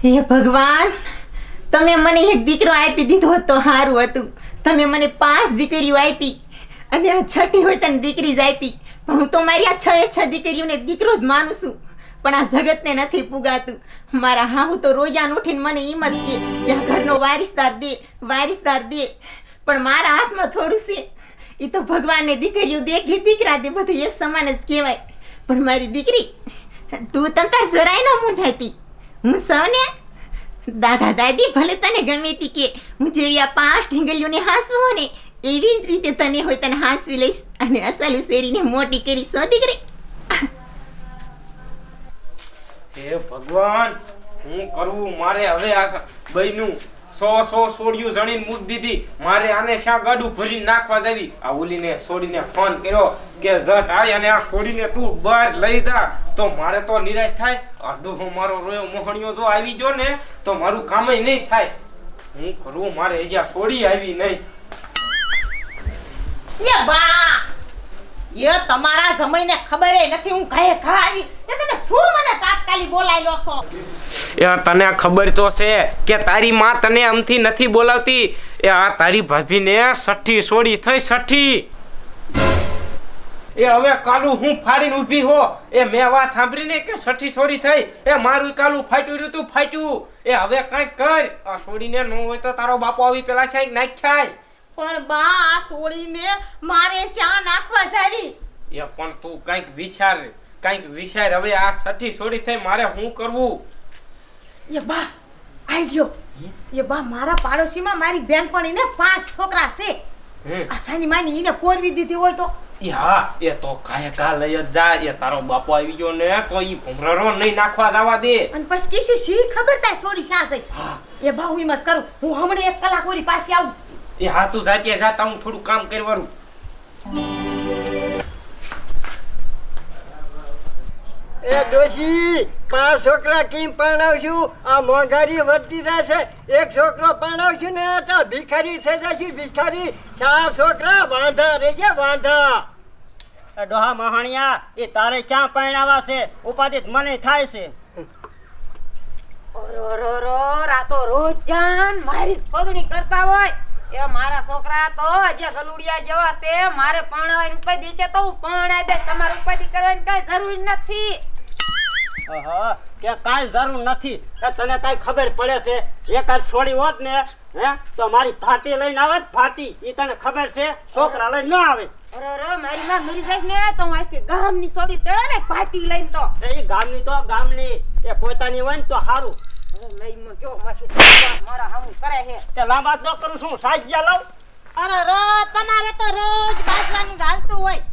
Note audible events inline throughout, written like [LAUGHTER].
હે ભગવાન, તમે મને એક દીકરો આપી દીધો તો સારું હતું. તમે મને પાંચ દીકરીઓ આપી અને આ છઠ્ઠી હોય તને દીકરી જ આપી. પણ હું તો મારી આ છ છ દીકરીઓને દીકરો જ માનું છું. પણ આ જગતને નથી પુગાતું. મારા હા હું તો રોજાન ઉઠીને મને એમ જ કહે કે આ ઘરનો વારિસદાર દે વારિસદાર દે. પણ મારા હાથમાં થોડું છે. એ તો ભગવાનને દીકરીઓ દે કે દીકરા દે, બધું એક સમાન જ કહેવાય. પણ મારી દીકરી, તું તમ તાર જરાય ન મૂંઝાતી. હું સૌને દાદા દાદી ભલે તને ગમે તી કે હું જેવી આ પાંચ ઢીંગલીઓને હાંસવું હો ને એવી જ રીતે તને હોય તને હાંસવી લઈશ અને અસલ શેરીને મોટી કરી સો દીકરી હે ભગવાન હું કરવું? મારે હવે આ બઈનું સો સો સોડિયું જણીને મૂક દીધી. મારે આને શા ગાડું ભરી નાખવા દેવી આ ઓલીને છોડીને ફોન કર્યો કે, જટ, આય અને આ છોડીને તું બહાર લઈ જા. તો મારે તો નિરાશ થાય. અડધો હું મારો રોયો મોહણિયો જો આવી જો ને, તો મારું કામ નહીં થાય. હું કરું? મારે હજી છોડી આવી નહીં. યા બા! એ તમારા જમાઈને ખબર નથી, હું ઘાએ ઘા આવી. એ તમે શું મને તાત્કાલિક બોલાવી લો છો? એ તને ખબર તો છે કે તારી માં તને આમથી નથી બોલાવતી. એ આ તારી ભાભીને સઠ્ઠી સોડી થઈ, સઠ્ઠી. એ હવે કાલુ હું ફાડીને ઊભી હો. એ મેં વાત સાંભળીને કે સઠ્ઠી છોડી થઈ. એ મારું કાલું ફાટ્યું રહ્યું તું ફાટ્યું. એ હવે કાંઈક કર. આ છોડીને ન હોય તો તારો બાપો આવી પેલા છે નાખ્યાય. પણ બા આ સોળીને મારે શા નાખવા જાવી? એ પણ તું કાંઈક વિચાર કાંઈક વિચાર. હવે આ છઠ્ઠી સોળી થઈ મારે શું કરવું? એ બા આઈ ગયો. એ બા મારા પાડોશીમાં મારી બેનપણીને પાંચ છોકરા છે. હે? આ સાની માની એને પોરવી દીધી હોય તો? એ હા એ તો કાય કા લઈ જ જા. એ તારો બાપો આવી ગયો ને તો ઈ ભમરારો નહીં નાખવા જવા દે. અને પછી કીશું શી ખબર તાય સોડી શા છે એ બા હું હિંમત કરું. હું હમણાં એક કલાક ઓરી પાછી આવું. એ હાથું જાતે જાતા હું થોડું કામ કરવાનું. એ ડોશી પાંચ છોકરા કેમ પરણાવશું? આ મોંઘારી વધતી જશે. એક છોકરો પરણાવશું ને તો ભિખારી થઈ જશું. ભિખારી ચાર છોકરા વાંધા રહેશે વાંધા ડોહા મહાણિયા એ તારે ક્યાં પરણાવા છે ઉપાધિત મને થાય છે. ઓરોરોરો, આ તો રોજ જાન મારી જ પગણી કરતા હોય. એ મારા છોકરા તો હજી ગલુડિયા જેવા છે. મારે પરણાવાની ઉપાધિ છે તો હું પરણાઈ દે તમારે ઉપાધિ કરવાની કઈ જરૂર નથી. કઈ કે કાંઈ જરૂર નથી. એ તને કાંઈ ખબર પડે છે? એકાદ છોડી હોત ને હે તો મારી ભાતી લઈને આવે ફાતી ભાતી. એ તને ખબર છે? છોકરા લઈને ન આવે. ઓરોરો, મારી માં મરી જાય ને તો હું આખી ગામની તેડે ને ભાતી લઈને તો. એ ગામની તો ગામની. એ પોતાની હોય ને તો સારું હવે મારી માં કેવો માસી મારા હામું કરે છે તે લાંબા ન કરું છું સાજ્યા લાવ અરે રો તમારે તો રોજ બાજવાનું જ હાલતું હોય.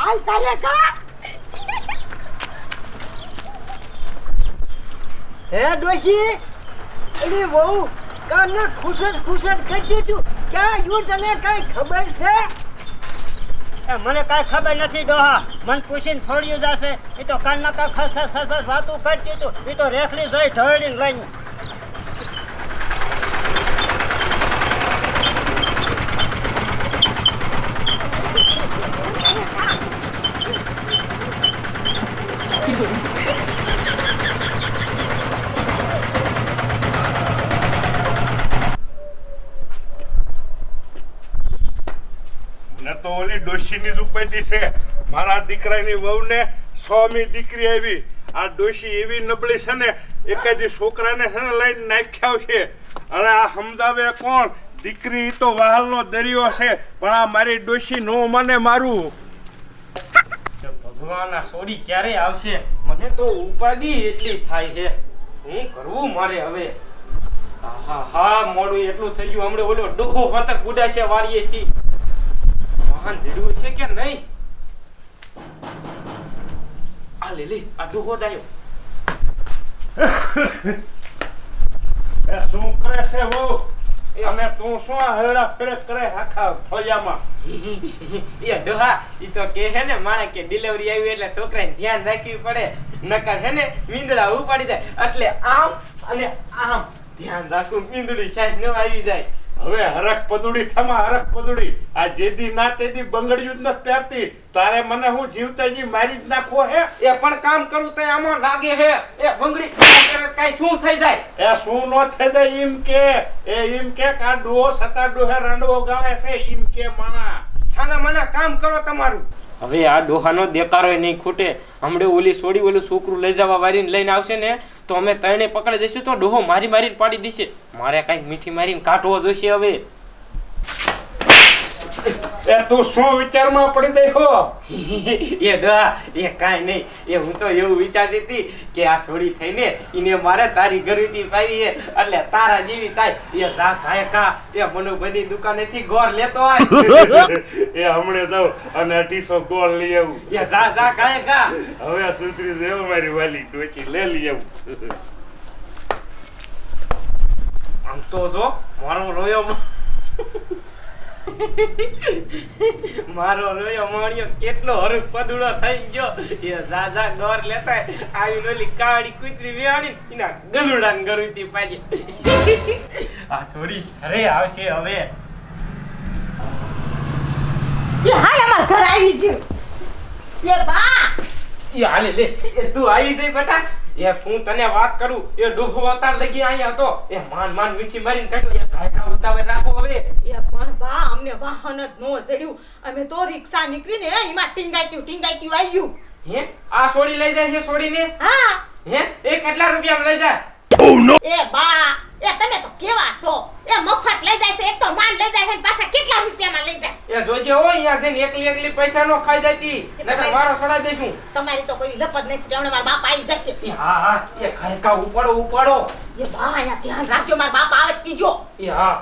હાલ કાલે કા? હે ડોશી? એની બહુ કામને ખુશડ ખુશડ કરી દીધું. ક્યાં જો તને કઈ ખબર છે? મને કાંઈ ખબર નથી ડોહા. મન પૂછીને છોડ્યું જશે એ તો કાનમાં કાંઈ ખસ ખસ ખસ વાતું કરતી હતું એ તો રેખલી જોઈ ઢળીને લઈને. ડોશીની ઉપાધિ છે. મારા દીકરાની વહુને સોમી દીકરી આવી. આ ડોશી એવી નબળી છે ને, એકાદી છોકરાને છે ને લઈને નાખ્યા છે. અને આ સમજાવે કોણ? દીકરી તો વહાલનો દરિયો છે, પણ આ મારી ડોશી નો મને મારું. ભગવાન આ સોડી ક્યારે આવશે? મને તો ઉપાધિ એટલી થાય છે. શું કરવું મારે હવે? હા હા મોડું એટલું થઈ ગયું. હમણાં ઓલો ડોહો હતક ગુડા છે વાળીએથી ધીડું છે કે નહીં? આ લે લે આ ડોહો દાયો. [LAUGHS] એ શું કરે છે વહુ? અને તું શું હરડા ફેરે કરે આખા ફળિયામાં? એ ડોહા ઈ તો કે હે ને માણે કે ડિલિવરી આવી એટલે છોકરાને ધ્યાન રાખવી પડે. નકર હે ને મીંદડા ઉપાડી જાય. એટલે આમ અને આમ ધ્યાન રાખવું મીંદડી સાઈડ ન આવી જાય. હવે હરખ પદુડી થમા હરખ પદુડી. આ જેદી ના તેદી બંગડિયું જ નથી પહેરતી તારે મને હું જીવતાજી મારી જ નાખવો હે? એ પણ કામ કરું તો આમાં લાગે હે. એ બંગડી કઈ શું થઈ જાય? એ શું નો થઈ જાય એમ કે? એ એમ કે કા આ ડોહો સતા ડોહે રંડવો ગાવે છે એમ કે માણા. છાના મના કામ કરો તમારું. હવે આ ડોહાનો દેકારો નહીં ખૂટે. હમણે ઓલી છોડી ઓલું છોકરું લઈ જવા વારીને લઈને આવશે ને તો અમે ત્રણે પકડી દઈશું તો ડોહો મારી મારીને પાડી દેશે. મારે કાંઈક મીઠી મારીને કાઢવો જોઈશે હવે. એ તું શું વિચારમાં પડી ગઈ હો? [LAUGHS] એ ડોહા એ કાંઈ નહીં. એ હું તો એવું વિચારતી હતી કે આ છોડી થઈને એને મારે તારી ગરીતી પાવી એટલે તારા જેવી થાય. એ જા થાય કા એ બની દુકાનેથી ગોળ લેતો આય. [LAUGHS] એ હમણે જાવ અને અઢીસો ગોળ લઈ આવું. એ જા જા કાય કા હવે સુધરી દેવો મારી વાલી ડોચી લે લઈ આવું. આમ તો જો મારો રોયો [LAUGHS] મારો રોયો માણ્યો કેટલો હરખ પદુડો થઈ ગયો. એ રાજા ગોર લેતા આવી ઓલી કાળી કૂતરી વેહાણી એના ગરુડથી પાજે આ છોડી અરે આવશે હવે. એ હાલ અમાર ઘર આવી ગયું. એ બા! એ હાલે લે. એ તું આવી જઈ બેટા. એ શું તને વાત કરું. એ ડૂહ અવતાર લગી આયા હતો એ માન માન મીઠી મારીને કાઢ્યો. એ કાયકા ઉતાવે રાખો હવે. એ પણ બા અમને વાહન જ નો ચડ્યું. અમે તો રિક્ષા નીકળીને એમાં ટીંગાટ્યું ટીંગાઈત્યું આવ્યું હે? આ સોડી લઈ જાય છે છોડીને હા. હે? એ કેટલા રૂપિયામાં લઈ જાય? એ બા એ તમે તો કેવા છો? એ મફત લઈ જાય છે એક તો માન લઈ જાય છે ને પાછા કેટલા રૂપિયામાં લઈ જાય છે? એ જોજે હો અહીંયા જઈને એકલી એકલી પૈસા નો ખાઈ જતી નકર વારો છોડાઈ દઈશું. તમારી તો કોઈ લપત નહીં ફૂટે મારા બાપ આવી જશે. હા હા એ ખાયકા ઉપાડો ઉપાડો. એ બા અહીંયા ધ્યાન રાખજો મારા બાપ આવે પીજો. એ હા.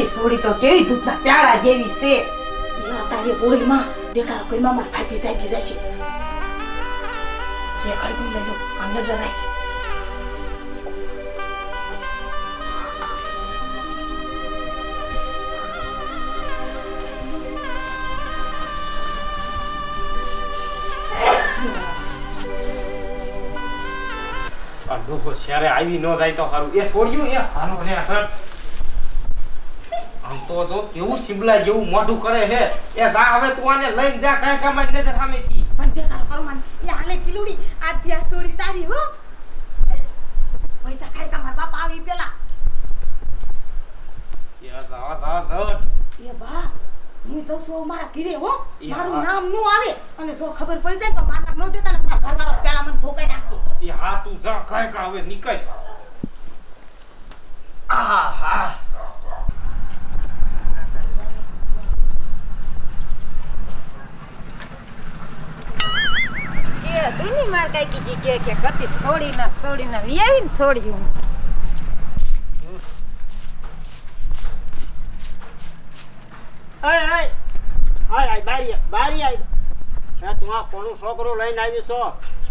એ સોડી તો કેવી દૂધના પ્યાળા જેવી છે. એ તારે બોલમાં દેખાડો કોઈ મામા ફાટી જાગી જશે. રે અડકું લઈ 안 આ નજર રાખ આ ડોહો શેરે આવી ન જાય તો સારું એ છોડ્યું એ હાલો ને સર આમ તો જો કેવું શિમલા જેવું મોઢું કરે છે એ જા હવે તું આને લઈને જા કાંઈ કામ નજર સામેથી પણ દેખાડો કરો મને એ હાલે કિલુડી આ ધ્યા સોડી તારી હો. પૈસા ખાઈ તમારા બાપ આવી પેલા. એ જા જા જા એ બા હું જઉં છું મારા ઘીરે હો. મારું. નામ નો આવે. અને જો ખબર પડી જાય તો મારું નામ ન દેતા ને મારા ઘરવાળા પેલા મને ઠોકાઈ નાખશે. એ હા તું જા કાંઈ કા હવે નીકળ. આહા હા કે તું ની માર કઈ કીધી કે કે કરતી છોડી ના છોડી ના લઈ આવીને છોડ્યું અય અય અય અય બારી બારી આય. હે તું આ કોનું છોકરો લઈને આવી છો.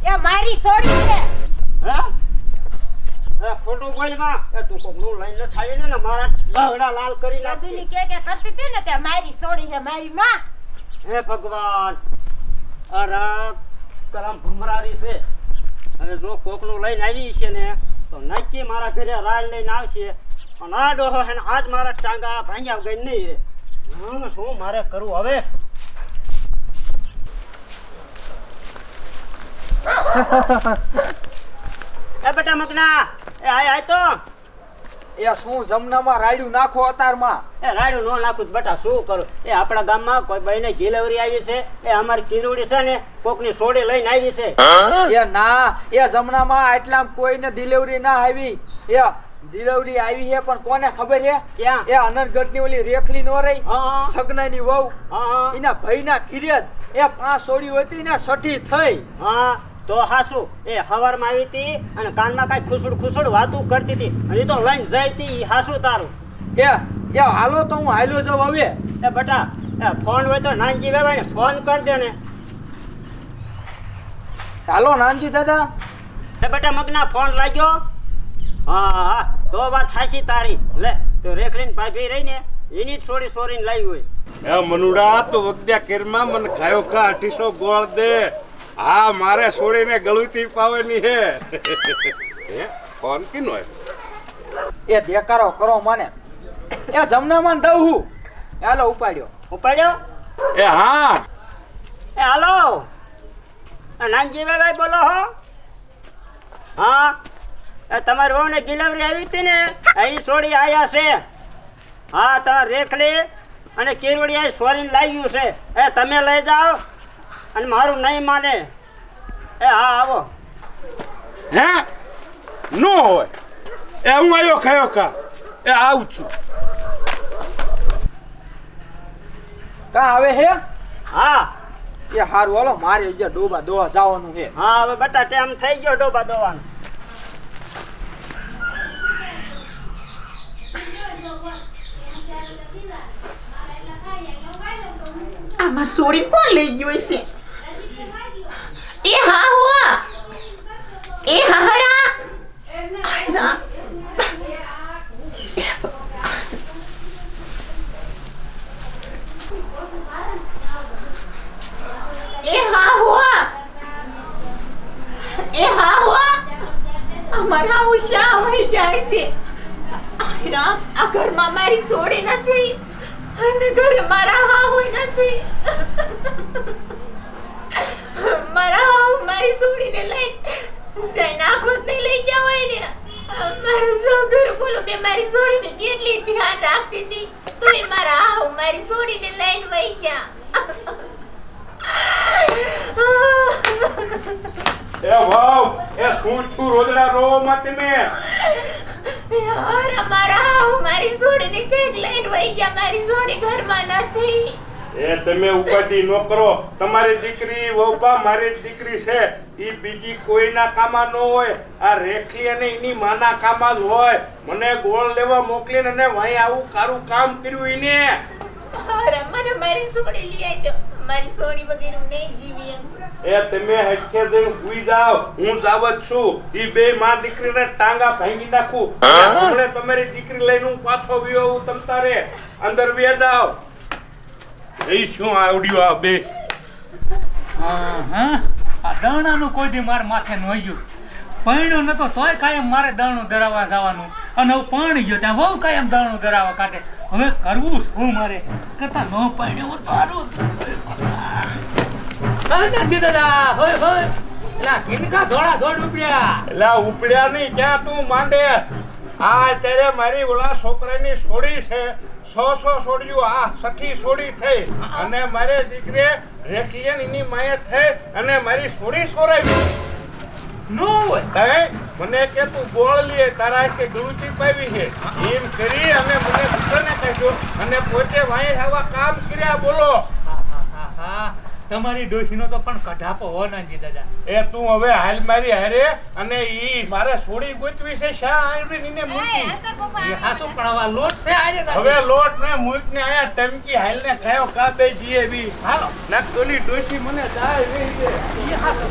એ મારી છોડી છે. હે? એ ખોટું બોલમાં. એ તું કોકનું લઈને નથી ને ને મારા બહડા લાલ કરી નાખી કે કે કરતી હતી ને તે મારી છોડી છે મારી માં. હે ભગવાન. અરે કરમ ભમરારી છે. અને જો કોકનું લઈને આવી છે ને તો નક્કી મારા ઘરે રાડ લઈને આવશે. અને આ ડોહો હે આજ મારા ટાંગા ભાંગ્યા ગઈ નહીં રે શું મારે કરવું હવે? [LAUGHS] એ બેટા મકના એ આય આય તો. એ શું જમનામાં રાયડું નાખો અતારમાં? એ રાડું નો નાખું તો બેટા શું કરું? એ આપણા ગામમાં કોઈ ભાઈને ઘીલવરી આવી છે એ અમારી કિરોડી છે ને કોકની સોડી લઈને આવી છે. એ ના એ જમનામાં એટલા કોઈને ડિલિવરી ના આવી. એ ડિલિવરી આવી છે પણ કોને ખબર છે? ક્યાં? એ અનંતગઢની ઓલી રેખલી નો રહી સગનાની વહુ. એના ભાઈના ના કિરિયત એ પાંચ સોડી હતી ને સઠી થઈ. હા. તો હાસુ. એ હવારમાં આવી હતી અને કાનમાં કાંઈ ખુસુડ ખુસુડ વાતું કરતી હતી. અને તો લઈને જઈ હતી હાસુ તારું. એ એ હાલો તો હું હાલ્યો જાઉં હવે. એ બટા એ ફોન હોય તો નાનજી વેવાય ને ફોન કરી દે ને. હાલો નાનજી દાદા. એ બટા મગના ફોન લાગ્યો? હા હા તો વાત હાસી તારી. લે તો રેખલીન ભાભી રહી ને એની જ છોડી સોરીને લાવી હોય. એ મનુડા તો વગદ્યા કેરમાં મને ખાયો કા અઢીસો ગોળ દે. હા મારે છોડીને ગળુતી પાવાની હે. હે? ફોન કીનો હે એ દેકારો કરો મને. એ જમનામાં દઉં હું. હાલો ઉપાડ્યો. ઉપાડ્યો? એ હા. એ હાલો. આ નાનજી ભાઈ બોલો હો. હા. એ તમારી વહુને ડિલિવરી આવી હતી ને? અહીં છોડી આયા છે. હા તમારે રેખલી અને કેરવડી આ સોરીને લાવ્યું છે. એ તમે લઈ જાઓ. અને મારું નહીં માને એ હા આવો. હે? નો હોય. એ હું આવ્યો ખયો કા? એ આવું છું. કા આવે હે? હા. એ હારું હાલો મારે જે ડોબા દોવા જવાનું છે હા હવે બટા ટાઈમ થઈ ગયો ડોબા દોવાનો. આ માર સોડીને કોણ લઈ ગયું હશે? એ હા હો એ હા હરા. હરા. એ હા હો એ હા હો અમારા ઉષા હોય જાય છે. આયરા, આ ઘરમાં મારી સોડી નથી. અને ઘરે મારા હા હોય નથી. મારી સોડીને લઈ. સેના નહીં લઈ ગયા હોય ને મારો સોગર બોલો મેં મારી સોડીને કેટલી ધ્યાન રાખતી હતી. તોય મારા આવ મારી સોડીને લઈને વહી ગયા એ વાવ એ શું છું રોજડા રો મત મે યાર અમારા મારી સોડીને છેક લઈને વહી ગયા મારી સોડી ઘરમાં નથી. એ તમે ઉપાધિ ન કરો. તમારી દીકરી વહુબા મારી દીકરી છે. એ બીજી કોઈના કામમાં ન હોય. આ રેખી અને એની માના કામમાં જ હોય. મને ગોળ લેવા મોકલીને અને વહી આવું કારું કામ કર્યું એને મને મારી સોડી લઈ આવી મારી સોડી વગેરે હું નહીં જીવી એ તમે હચ્ચે જઈને હુઈ જાવ હું જાવ જ છું. ઈ બે માં દીકરીને ટાંગા ભાંગી નાખું. હમણે તમારી દીકરી લઈને હું પાછો વ્યો હું તમ તારે અંદર બે જાવ એ શું આવડ્યું આ બે? હા હા આ દાણાનું કોઈ દી માર માથે ન ગયું પૈણ્યો નતો તોય કાયમ મારે દાણું ધરાવવા જવાનું. અને હવે પાણી ગયો ત્યાં બહુ કાયમ દાણું ધરાવવા કાઢે. હવે કરવું શું મારે? કરતા ન પૈણ્યો હોત તો દાદા હોય હોય. એલા કિનકા ધોળા ધોળ ઉપડ્યા. એલા ઉપડ્યા નહીં ક્યાં તું માંડે? આ ત્યારે મારી ઓલા છોકરાની છોડી છે. સો સો છોડ્યું. આ સખી છોડી થઈ. અને મારે દીકરે રેખલિયન એની માએ થઈ અને મારી છોડી છોરાવી નો હોય. મને કે તું ગોળ લે તારા કે ગળુચી પાવી છે. એમ કરી અને મને કહ્યું અને પોતે વાંહે આવા કામ કર્યા બોલો. હા, હા, હા, હા. તમારી ડોશીનો તો પણ કઢાપો હો નાનજી દાદા. એ તું હવે હાલ મારી હારે અને ઈ મારે સોડી ગોતવી છે શા આરવીને નીને મૂકી? એ હાસો પણ હવે લોટ છે આજે હવે લોટ ને મૂક ને આયા ટમકી હાલ ને ખાયો કાબે જીએ બી? હાલો. ના કોલી ડોશી મને જાય વે ઈ હાસુ.